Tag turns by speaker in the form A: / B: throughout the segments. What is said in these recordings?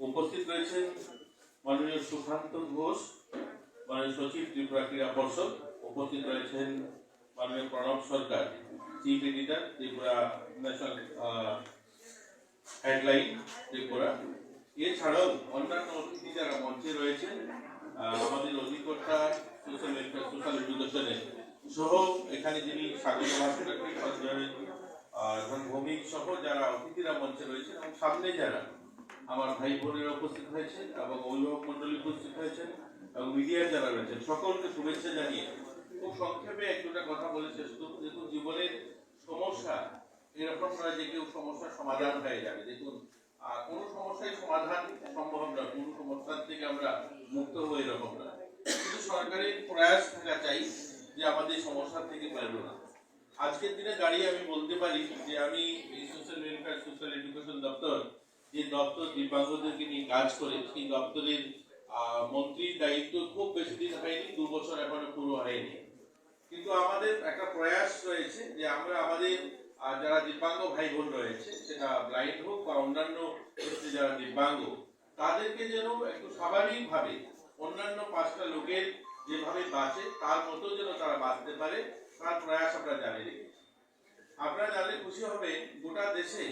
A: উপস্থিত রয়েছেন মাননীয় সুকান্ত ঘোষ মাননীয় সচিব ত্রিপুরা ক্রীড়া পর্ষদ উপস্থিত রয়েছেন মাননীয় Pranab Sarkar chief editor Tripura National Headline Tripura এছাড়াও অন্যান্য অতিথি যারা মঞ্চে রয়েছেন আহ, আমাদের অধিকর্তা সোশ্যাল সকলকে শুভেচ্ছা জানিয়ে এক কথা জীবনের সমস্যা, এরকম যে কেউ সমস্যার সমাধান হয়ে যাবে। কোনো সমস্যাই সমাধান সম্ভব না কোনো সমস্যার থেকে আমরা মুক্ত হয়ে এরকম নয়। কিন্তু সরকারের প্রয়াস থাকা চাই যে আমাদের সমস্যা থেকে বেরোনো। না আজকের দিনে দাঁড়িয়ে আমি বলতে পারি যে আমি সোশ্যাল ওয়েলফেয়ার সোশ্যাল এডুকেশন দপ্তর যে দপ্তর দিব্যাঙ্গদেরকে নিয়ে কাজ করে, সেই দপ্তরের মন্ত্রীর দায়িত্ব খুব বেশি দিন হয়নি, দু বছর এখনও পুরো হয়নি। কিন্তু আমাদের একটা প্রয়াস রয়েছে যে আমরা আমাদের যারা দিব্যাঙ্গ ভাই বোন রয়েছে, সেটা ব্লাইন্ড হোক বা অন্যান্য যারা দিব্যাঙ্গ, তাদেরকে যেন একটু স্বাভাবিকভাবে অন্যান্য পাঁচটা লোকের যেভাবে বাঁচে, তার মতো যেন তারা বাঁচতে পারে, তার প্রয়াস আমরা জারি রেখেছি। আপনারা জানলে খুশি হবে গোটা দেশে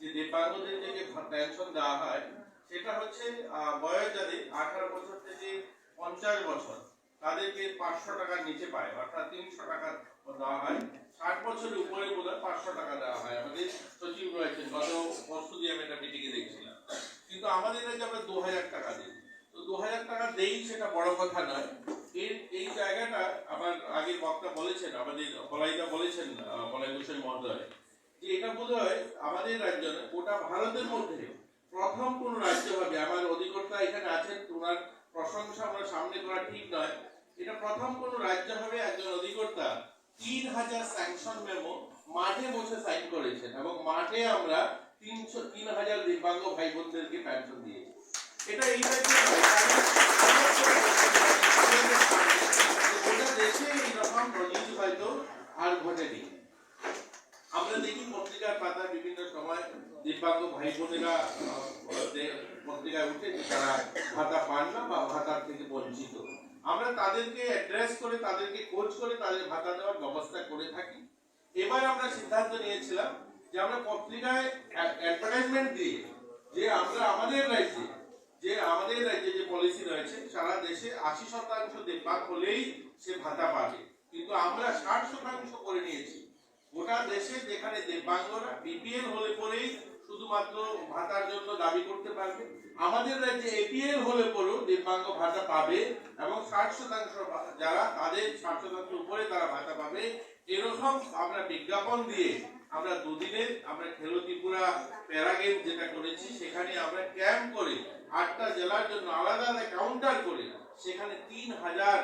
A: যে দিব্যাঙ্গদের থেকে পেনশন দেওয়া হয়, সেটা হচ্ছে বয়স যাদের, আঠারো বছর থেকে পঞ্চাশ বছর, তাদেরকে পাঁচশো টাকার নিচে পায়, অর্থাৎ তিনশো টাকা দেওয়া হয় ষাট বছরের উপরে বোধ হয় পাঁচশো টাকা দেওয়া হয় আমাদের সচিব রয়েছেন গত পরশু দিয়ে আমি একটা মিটিংয়ে দেখছিলাম কিন্তু আমাদের কাছে আমরা দু হাজার টাকা দিই তো দু হাজার টাকা দেই সেটা বড় কথা নয়। এর এই জায়গাটা আমার আগের বক্তা বলেছেন আমাদের বলাইদা বলেছেন আহ, বলাই গোস্বাই মহোদয় যে এটা বোধ হয় আমাদের রাজ্য নয় গোটা ভারতের মধ্যে প্রথম কোন রাজ্য হবে। আমার অধিকর্তা এখানে আছেন ওনার প্রশংসা আমরা সামনে করা ঠিক নয়। এটা প্রথম কোন রাজ্য হবে একজন অধিকর্তা তিন হাজার স্যাংশন মেমো মাঠে বসে সাইন করেছেন এবং মাঠে আমরা তিনশো তিন হাজার দিব্যাঙ্গ ভাই বোনদেরকে পেনশন দিয়েছি। এটা এই রাজ্যে তাদেরকে তাদেরকে খোঁজ করে তাদের ভাতা দেওয়ার ব্যবস্থা করে থাকি। এবার আমরা সিদ্ধান্ত নিয়েছিলাম যে আমরা পত্রিকায় অ্যাডভার্টাইজমেন্ট দিয়ে যে আমরা আমাদের রাজ্যে যে আমাদের রাজ্যে যে পলিসি রয়েছে, সারা দেশে আশি শতাংশ দিব্যাঙ্গ হলেই সে ভাতা পাবে। কিন্তু আমরা ষাট শতাংশ করে নিয়েছি। গোটা দেশে যেখানে দিব্যাঙ্গরা বিপিএল হলে পরেই শুধুমাত্র ভাতার জন্য দাবি করতে পারবে। আমাদের রাজ্যে এপিএল হলে পরেও দিব্যাঙ্গ ভাতা পাবে এবং ষাট শতাংশ যারা তাদের ষাট শতাংশ উপরে তারা ভাতা পাবে। এরকম আমরা বিজ্ঞাপন দিয়ে আমরা দুদিনের আমরা খেলো ত্রিপুরা প্যারাগেম যেটা করেছি, সেখানে আমরা ক্যাম্প করে আটটা জেলার জন্য আলাদা আলাদা কাউন্টার করে সেখানে তিন হাজার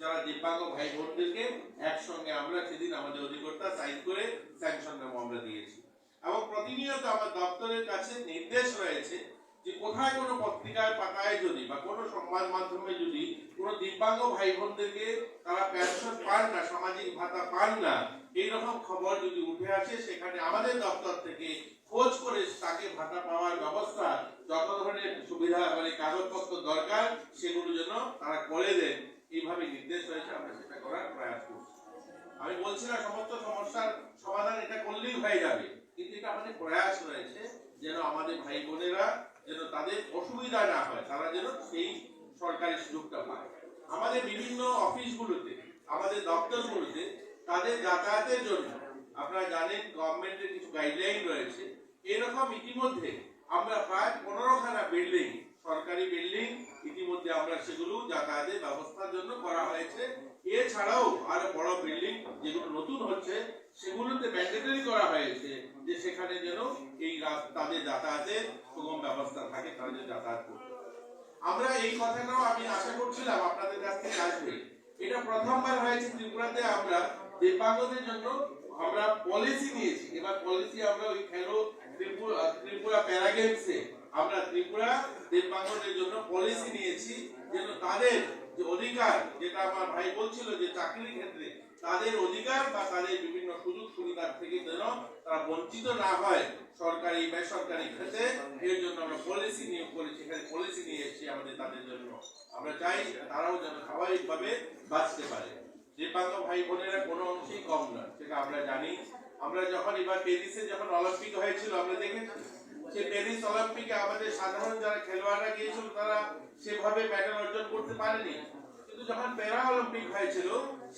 A: যারা দিব্যাঙ্গ ভাই বোনদেরকে একসঙ্গে আমরা সেদিন আমাদের অধিকর্তা সাইন করে স্যাংশন মেমো আমরা দিয়েছি। এবং প্রতিনিয়ত আমার দপ্তরের কাছে নির্দেশ রয়েছে যে কোথায় কোনো পত্রিকার পাতায় যদি বা কোনো সংবাদ মাধ্যমে যদি কোনো দিব্যাঙ্গ ভাই বোনদেরকে তারা পেনশন পান না, সামাজিক ভাতা পান না, এইরকম খবর যদি উঠে আসে, সেখানে আমাদের দপ্তর থেকে খোঁজ করে তাকে ভাতা পাওয়ার ব্যবস্থা যত ধরনের সুবিধা মানে কাগজপত্র দরকার, সেগুলো যেন তারা করে দেন, এইভাবে নির্দেশ রয়েছে, আমরা সেটা করার প্রয়াস করছি। আমি বলছি না সমস্ত সমস্যার সমাধান এটা করলেই হয়ে যাবে, কিন্তু এটা আমাদের প্রয়াস রয়েছে যেন আমাদের ভাই বোনেরা যেন তাদের অসুবিধা না হয়, তারা যেন সেই সরকারি সুযোগটা পায়। আমাদের বিভিন্ন অফিসগুলোতে, আমাদের দপ্তরগুলোতে তাদের যাতায়াতের জন্য, আপনারা জানেন গভর্নমেন্টের কিছু গাইডলাইন রয়েছে, এরকম ইতিমধ্যে আমরা প্রায় পনেরো পনেরোখানা বিল্ডিং সরকারি বিল্ডিং ইতিমধ্যে আমরা সেগুলো যাতায়াতের ব্যবস্থার জন্য করা হয়েছে। এছাড়াও আরও বড় বিল্ডিং যেগুলো নতুন হচ্ছে, সেগুলোতে ম্যান্ডেটরি করা হয়েছে যে সেখানে যেন এই তাদের যাতায়াতের সুগম ব্যবস্থা থাকে, তারা যেন যাতায়াত করতে আমরা এই কথাটাও আমি আশা করছিলাম আপনাদের কাছ থেকে আসবে এটা প্রথমবার হয়েছে ত্রিপুরাতে আমরা দিব্যাঙ্গদের জন্য আমরা পলিসি নিয়েছি। এবার পলিসি আমরা ওই খেলো ত্রিপুরা ত্রিপুরা প্যারাগেমসে আমরা ত্রিপুরা দিব্যাঙ্গদের জন্য পলিসি নিয়েছি যেন তাদের যে অধিকার, যেটা আমার ভাই বলছিল যে চাকরির ক্ষেত্রে, তাদের অধিকার বা তাদের বিভিন্ন সুযোগ সুবিধার থেকে যেন তারা বঞ্চিত না হয় সরকারি, বেসরকারি ক্ষেত্রে, এর জন্য আমরা পলিসি নিয়োগ করেছি, এখানে পলিসি নিয়ে এসেছি আমাদের তাদের জন্য। আমরা চাই তারাও যেন স্বাভাবিকভাবে বাঁচতে পারে। দিব্যাঙ্গ ভাই বোনেরা কোনো অংশেই কম নয়, সেটা আমরা জানি। আমরা যখন এবার প্যারিসে যখন অলিম্পিক হয়েছিল, আমরা দেখেছি সে প্যারিস অলিম্পিকে আমাদের সাধারণ যারা খেলোয়াড়রা গিয়েছিল, তারা সেভাবে মেডেল অর্জন করতে পারেনি। কিন্তু যখন প্যারা অলিম্পিক হয়েছিল,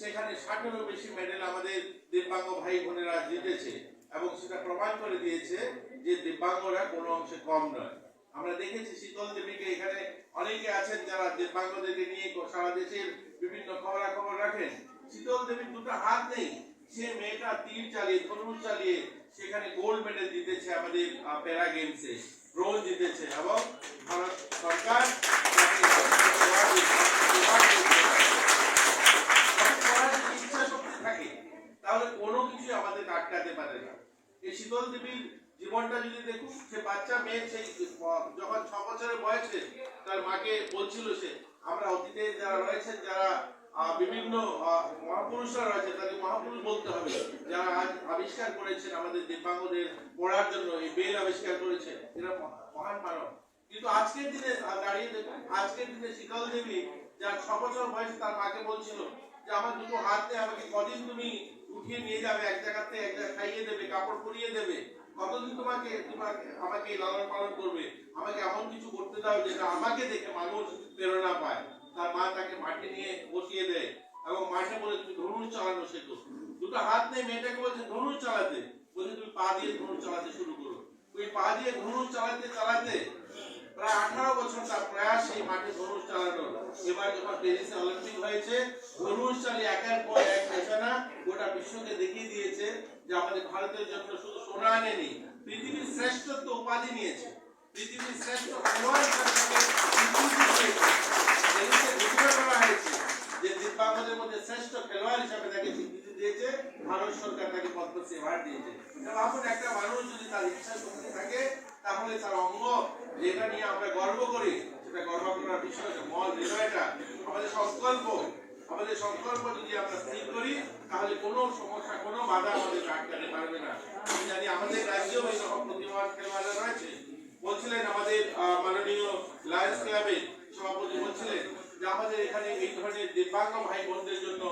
A: সেখানে ষাটেরও বেশি মেডেল আমাদের দিব্যাঙ্গ ভাই বোনেরা জিতেছে এবং সেটা প্রমাণ করে দিয়েছে যে দিব্যাঙ্গরা কোনো অংশে কম নয়। আমরা দেখেছি শীতল দেবীকে এখানে অনেকে আছেন যারা দিব্যাঙ্গদেরকে নিয়ে সারা দেশের বিভিন্ন খবরাখবর রাখেন। শীতল দেবীর দুটো হাত নেই। সে মেয়েটা তীর চালিয়ে ধনুষ চালিয়ে সেখানে গোল্ড মেডেল জিতেছে আমাদের প্যারা গেমসে ব্রোঞ্জ জিতেছে এবং ভারত সরকার তাহলে কোনো কিছু আমাদের আটকাতে পারে না। এই শীতল দেবীর জীবনটা যদি দেখুন, সে বাচ্চা মেয়ে সেই যখন ছ বছরের বয়সে তার মাকে বলছিল সে, আমরা অতীতে যারা রয়েছেন, যারা বিভিন্ন মহাপুরুষরা রয়েছে তাদের মহাপুরুষ বলতে হবে। যারা আজ আবিষ্কার করেছেন আমাদের দিব্যাঙ্গদের পড়ার জন্য, এই বেল আবিষ্কার করেছে এরা মহান মানব। কিন্তু আজকের দিনে দাঁড়িয়ে আজকের দিনে শীতল দেবী, যার ছ বছর বয়সে তার মাকে বলছিল যে, আমার দুটো হাত দিয়ে আমাকে কদিন তুমি উঠিয়ে নিয়ে যাবে, এক জায়গাতে এক জায়গায় খাইয়ে দেবে, কাপড় পরিয়ে দেবে। কতদিন তোমাকে তোমাকে, আমাকে লালন পালন করবে? আমাকে এমন কিছু করতে দাও যেটা আমাকে দেখে মানুষ প্রেরণা পায়। তার মা তাকে মাঠে নিয়ে বসিয়ে দেয় এবং মাঠে বলে তুমি ধনুষ চালানো শেখো। দুটো হাত নেই মেয়েটাকে বলছে, ধনুষ চালাতে। বলছে তুমি পা দিয়ে ধনুষ চালাতে শুরু করো। ওই পা দিয়ে ধনুষ চালাতে চালাতে প্রায় আঠারো বছর তার প্রয়াস সেই মাঠে ধনুষ চালানো। এবার যখন অলিম্পিক হয়েছে, ধনুষ চালিয়ে একের পর এক গোটা বিশ্বকে দেখিয়ে দিয়েছে যে আমাদের ভারতের জন্য শুধু সোনা আনেনি, পৃথিবীর শ্রেষ্ঠত্ব উপাধি নিয়েছে। পৃথিবীর শ্রেষ্ঠ খেলোয়াড় সংকল্প আমাদের সংকল্প যদি আমরা স্থির করি তাহলে কোনো সমস্যা কোনো বাধা আমাদের না আমি জানি আমাদের রাজ্যেও এইরকম প্রতিভাবান খেলোয়াড়রা রয়েছে বলছিলেন আমাদের মাননীয় লায়ন্স ক্লাবের সভাপতি বলছিলেন যে আমাদের এখানে এই ধরনের দিব্যাঙ্গ ভাই বোনদের জন্য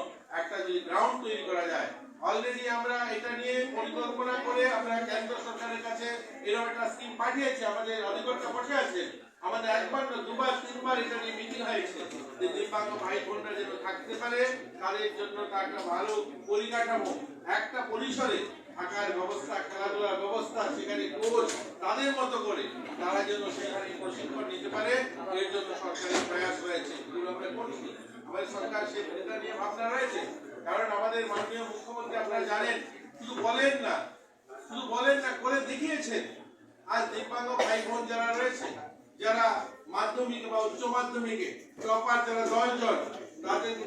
A: একটা যদি গ্রাউন্ড তৈরি করা যায় অলরেডি আমরা এটা নিয়ে পরিকল্পনা করে আমরা কেন্দ্র সরকারের কাছে এরকম একটা স্কিম পাঠিয়েছি, আমাদের অধিকর্তা বসে আছেন। আমাদের একবার না দুবার, তিনবার এটা নিয়ে মিটিং হয়েছে যে দিব্যাঙ্গ ভাই বোনরা যেন থাকতে পারে, তাদের জন্য তার একটা ভালো পরিকাঠামো, একটা পরিসরে থাকার ব্যবস্থা, খেলাধুলার ব্যবস্থা সেখানে কোচ তাদের মতো করে তারা যেন সেখানে প্রশিক্ষণ নিতে পারে, এর জন্য সরকারের প্রয়াস রয়েছে। আমাদের সরকার সে এটা নিয়ে ভাবনা রয়েছে। কারণ আমাদের মাননীয় মুখ্যমন্ত্রী আপনারা জানেন, শুধু বলেন না, শুধু বলেন না, করে দেখিয়েছেন। আজ দিব্যাঙ্গ ভাই বোন যারা রয়েছে, যারা মাধ্যমিক বা উচ্চ মাধ্যমিকে টপার যারা দশজন, তাদেরকে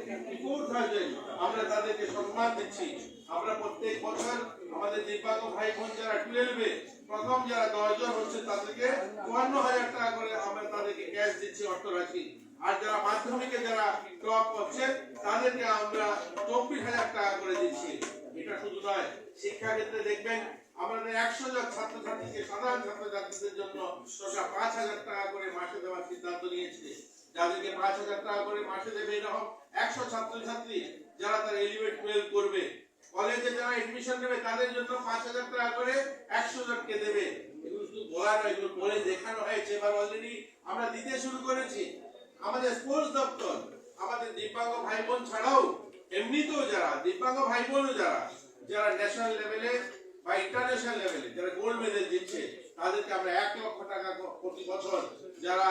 A: আমরা তাদেরকে সম্মান দিচ্ছি। আমরা প্রত্যেক বছর আমাদের দিব্যাঙ্গ ভাই বোন যারা টুয়েলভে প্রথম যারা দশজন হচ্ছে, তাদেরকে চুয়ান্ন হাজার টাকা করে আমরা তাদেরকে ক্যাশ দিচ্ছি অর্থ রাখি আর যারা মাধ্যমিকে যারা টপ হচ্ছে তাদেরকে আমরা চব্বিশ হাজার টাকা করে দিচ্ছি। এটা শুধু নয় শিক্ষা ক্ষেত্রে দেখবেন, আমাদের একশো জন ছাত্রছাত্রীকে, সাধারণ ছাত্রছাত্রীদের জন্য সরকার পাঁচ হাজার টাকা করে মাসে দেওয়ার সিদ্ধান্ত নিয়েছে। যাদেরকে পাঁচ হাজার টাকা করে মাসে দেবে এরকম একশো ছাত্রছাত্রী, যারা তার এলিভেট টুয়েলভ করবে কলেজে যারা এডমিশন নেবে, তাদের জন্য পাঁচ হাজার টাকা করে একশো জনকে দেবে। এগুলো শুধু বলা নয়, এগুলো বলে দেখানো হয়েছে, এবার অলরেডি আমরা দিতে শুরু করেছি। আমাদের স্পোর্টস দপ্তর, আমাদের দিব্যাঙ্গ ভাই বোন ছাড়াও এমনিতেও যারা দিব্যাঙ্গ ভাই বোনও যারা যারা ন্যাশনাল লেভেলে বা ইন্টারন্যাশনাল লেভেলে যারা গোল্ড মেডেল দিচ্ছে তাদেরকে আমরা এক লক্ষ টাকা প্রতি বছর যারা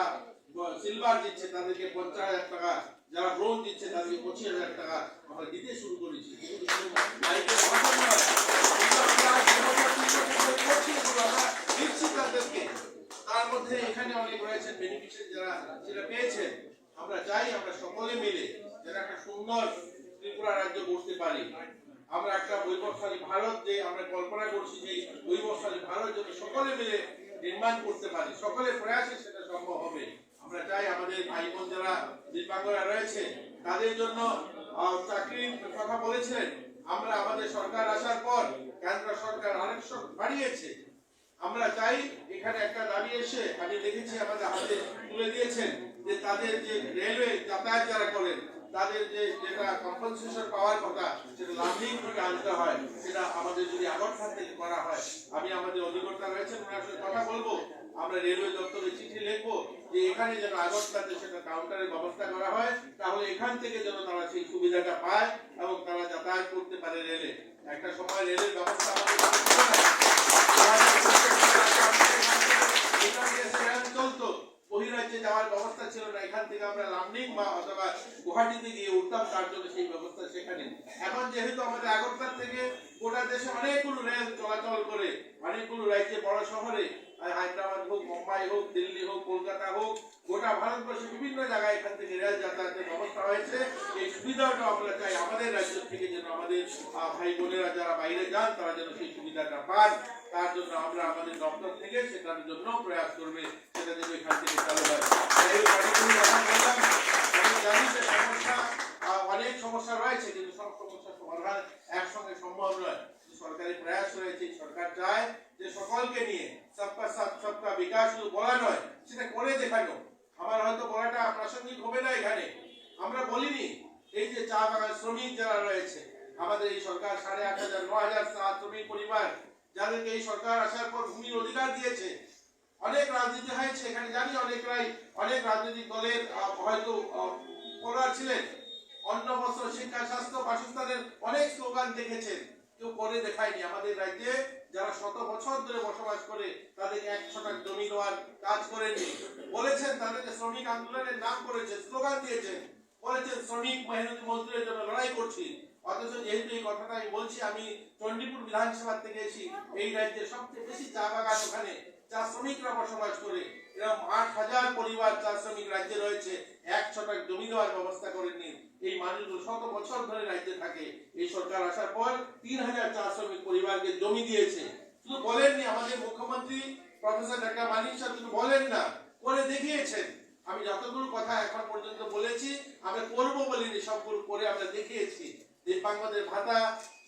A: সিলভার দিচ্ছে তাদেরকে পঞ্চাশ হাজার টাকা যারা ব্রোঞ্জ দিচ্ছে তাদেরকে পঁচিশ হাজার টাকা আমরা দিতে শুরু করেছি। তার মধ্যে এখানে অনেক রয়েছেন বেনিফিশিয়ারি যারা সেটা পেয়েছেন। আমরা চাই আমরা সকলে মিলে যেন একটা সুন্দর ত্রিপুরা রাজ্য করতে পারি। আমরা একটা বৈভবশালী ভারত যে আমরা কল্পনা করছি যে বৈভবশালী ভারত যদি সকলে মিলে নির্মাণ করতে পারি, সকলের প্রয়াসে সেটা সম্ভব হবে। আমরা চাই আমাদের ভাই বোন যারা দিব্যাঙ্গরা রয়েছে, তাদের জন্য চাকরির কথা বলেছিলেন আমরা আমাদের সরকার আসার পর কেন্দ্র সরকার আরেকশো বাড়িয়েছে। আমরা চাই এখানে একটা দাবি এসে, আমি দেখেছি আমাদের হাতে তুলে দিয়েছেন যে তাদের যে রেলওয়ে যাতায়াত যারা করেন, তাদের যে যেটা কম্পেনসেশন পাওয়ার কথা, সেটা লাভলিং থেকে আনতে হয়, সেটা আমাদের যদি আগরতলা থেকে করা হয়, আমি আমাদের অধিকর্তা রয়েছেন, ওনার সাথে কথা বলব। আমরা রেলওয়ে দপ্তরে চিঠি লিখব যে এখানে যেন আগরতলাতে সেটা কাউন্টারের ব্যবস্থা করা হয়, তাহলে এখান থেকে যেন তারা সেই সুবিধাটা পায় এবং তারা যাতায়াত করতে পারে রেলে। একটা সময় রেলের ব্যবস্থা যাওয়ার ব্যবস্থা ছিল না, এখান থেকে আমরা লামডিং বা অথবা গুয়াহাটিতে গিয়ে উঠতাম, তার জন্য সেই ব্যবস্থা সেখানে। এখন যেহেতু আমাদের আগরতলা থেকে গোটা দেশে অনেকগুলো রেল চলাচল করে অনেকগুলো রাজ্যে বড় শহরে হায়দ্রাবাদ হোক, মুম্বাই হোক, দিল্লি হোক, কলকাতা হোক, গোটা ভারতবর্ষে বিভিন্ন জায়গায় এখান থেকে রেল যাতায়াতের ব্যবস্থা হয়েছে। এই সুবিধাটা আমরা চাই আমাদের রাজ্য থেকে যেন আমাদের ভাই বোনেরা যারা বাইরে যান, তারা যেন সেই সুবিধাটা পান। তার জন্য আমরা আমাদের দপ্তর থেকে সেটার জন্য প্রয়াস করবে, সেটা যেন এখান থেকে চালু হয়। অনেক সমস্যা রয়েছে, কিন্তু সব সমস্যার সমাধান একসঙ্গে সম্ভব নয়। সরকারি প্রয়াস রয়েছে, সরকার চায় যে সকলকে নিয়ে সবকা সাথ, সবকা বিকাশ শুধু বলা নয়, সেটা করে দেখানো। আমার হয়তো বলাটা প্রাসঙ্গিক হবে না এখানে। আমরা বলিনি, এই যে চা বাগান শ্রমিক যারা রয়েছে, আমাদের এই সরকার সাড়ে আট হাজার, ন হাজার শ্রমিক পরিবার, যাদেরকে এই সরকার আসার পর ভূমির অধিকার দিয়েছে। অনেক রাজনীতি হয়েছে এখানে, জানি অনেকরাই, অনেক রাজনৈতিক দলের হয়তো করার ছিলেন। অন্ন বস্ত্র শিক্ষা, স্বাস্থ্য, বাসস্থানের অনেক স্লোগান দেখেছেন। কেউ করে দেখায়নি। আমাদের রাজ্যে যারা শত বছর ধরে বসবাস করে, তাদেরকে এক ছটাক জমি দেওয়ার কাজ করেননি। বলেছেন তাদেরকে শ্রমিক আন্দোলনের নাম করেছে, স্লোগান দিয়েছেন। বলেছেন, শ্রমিক মেহনতি মজদুরের জন্য লড়াই করছি। অথচ যেহেতু এই কথাটা আমি বলছি, আমি চণ্ডীপুর বিধানসভা থেকে এসেছি। এই রাজ্যে সবচেয়ে বেশি চা বাগান ওখানে চা শ্রমিকরা বসবাস করে। এরকম আট হাজার পরিবার চা শ্রমিক রাজ্যে রয়েছে। এক ছটাক জমি দেওয়ার ব্যবস্থা করেননি। এই মানুষগুলো শত বছর ধরে রাজ্যে থাকে। এই সরকার আসার পর তিন হাজার চা শ্রমিক পরিবারকে জমি দিয়েছে। শুধু বলেননি, আমাদের মুখ্যমন্ত্রী প্রফেসর ডাক্তার মানিক সাহেব শুধু বলেন না, করে দেখিয়েছেন। আমি যতগুলো কথা এখন পর্যন্ত বলেছি, আমরা করব বলিনি, সবগুলো করে আমরা দেখিয়েছি। দিব্যাঙ্গদের ভাতা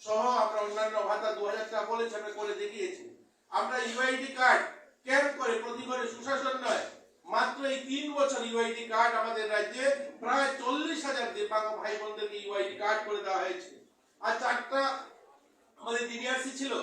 A: সহ আমরা অন্যান্য ভাতা দু হাজার টাকা বলেছি, আমরা করে দেখিয়েছি। আমরা ইউআইডি কার্ড ক্যাম্প করে? প্রতি ঘরে সুশাসন নয়। মাত্র এই তিন বছর ইউআইডি কার্ড আমাদের রাজ্যে প্রায় চল্লিশ হাজার দিব্যাঙ্গ ভাই বোনদেরকে ইউআইডি কার্ড করে দেওয়া হয়েছে। আর চারটা আমাদের ডিডিআরসি ছিল,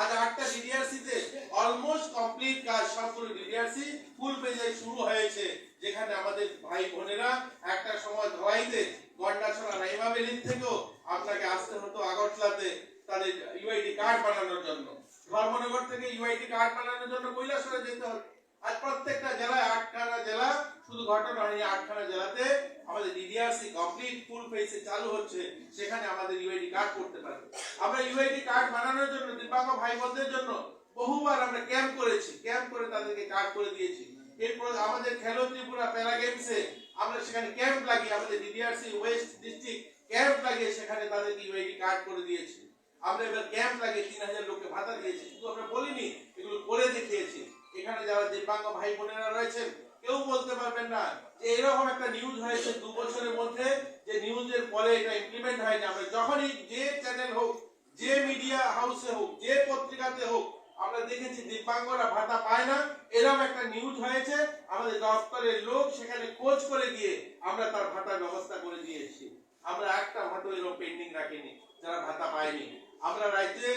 A: আজ আটটা ডিডিআরসি তে অলমোস্ট কমপ্লিট কাজ সবগুলো ডিডিআরসি ফুল পেজে শুরু হয়েছে, যেখানে আমাদের ভাই বোনেরা একটা সময় ধোয়াইতে গন্ডাছড়া রাইমা ভ্যালির থেকেও আপনাকে আসতে হতো আগরতলাতে তাদের ইউআইডি কার্ড বানানোর জন্য। ধর্মনগর থেকে ইউআইডি কার্ড বানানোর জন্য কৈলাসহরে যেতে হতো। আজ প্রত্যেকটা জেলায় আটখানা জেলা, শুধু ঘটনা হয়নি আটখানা জেলাতে আমাদের ডিডিআরসি কমপ্লিট ফুল ফেসে চালু হচ্ছে, সেখানে আমাদের ইউআইডি কার্ড করতে পারবে। আমরা ইউআইডি কার্ড বানানোর জন্য, দিব্যাঙ্গ ভাই বোনদের জন্য বহুবার আমরা ক্যাম্প করেছি ক্যাম্প করে তাদেরকে কার্ড করে দিয়েছি। এরপর আমাদের খেলো ত্রিপুরা প্যারা গেমসে আমরা সেখানে ক্যাম্প লাগিয়ে, আমাদের ডিডিআরসি ওয়েস্ট ডিস্ট্রিক্ট ক্যাম্প লাগিয়ে সেখানে তাদেরকে ইউআইডি কার্ড করে দিয়েছি। আমরা এবার ক্যাম্প লাগিয়ে তিন হাজার লোককে ভাতা দিয়েছি। শুধু আমরা বলিনি, এগুলো করে দেখিয়েছি। এখানে যারা দিব্যাঙ্গ ভাই বোনেরা রয়েছেন, কেউ বলতে পারবেন না যে এরকম একটা নিউজ হয়েছে দু বছরের মধ্যে, যে নিউজের পরে এটা ইমপ্লিমেন্ট হয়নি। আমরা যখনই যে চ্যানেল হোক, যে মিডিয়া হাউসে হোক, যে পত্রিকাতে হোক, আমরা দেখেছি দিব্যাঙ্গরা ভাতা পায় না। এরকম একটা নিউজ হয়েছে, আমাদের দপ্তরের লোক সেখানে খোঁজ করে গিয়ে আমরা তার ভাতার ব্যবস্থা করে দিয়েছি। আমরা একটা ভাতা এরকম পেন্ডিং রাখিনি, যারা ভাতা পায়নি। আমরা রাজ্যে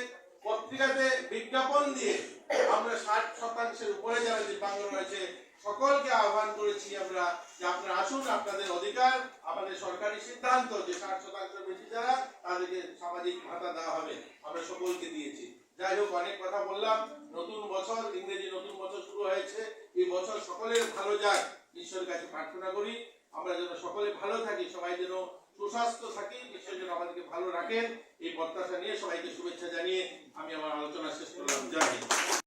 A: পত্রিকাতে বিজ্ঞাপন দিয়ে আমরা ষাট শতাংশের উপরে যারা দিব্যাঙ্গ রয়েছে, সকলকে আহ্বান করেছি আমরা যে আপনারা আসুন, আপনাদের অধিকার, আমাদের সরকারি সিদ্ধান্ত যে ষাট শতাংশের বেশি যারা, তাদেরকে সামাজিক ভাতা দেওয়া হবে। আমরা সকলকে দিয়েছি। যাই হোক, অনেক কথা বললাম। নতুন বছর, ইংরেজি নতুন বছর শুরু হয়েছে। এই বছর সকলের ভালো যাক। ঈশ্বরের কাছে প্রার্থনা করি। আমরা যেন সকলে ভালো থাকি, সবাই যেন সুস্বাস্থ্য থাকি, ঈশ্বর যেন আমাদেরকে ভালো রাখেন। এই প্রত্যাশা নিয়ে সবাইকে শুভেচ্ছা জানিয়ে আমি আমার আলোচনা শেষ করলাম। জয়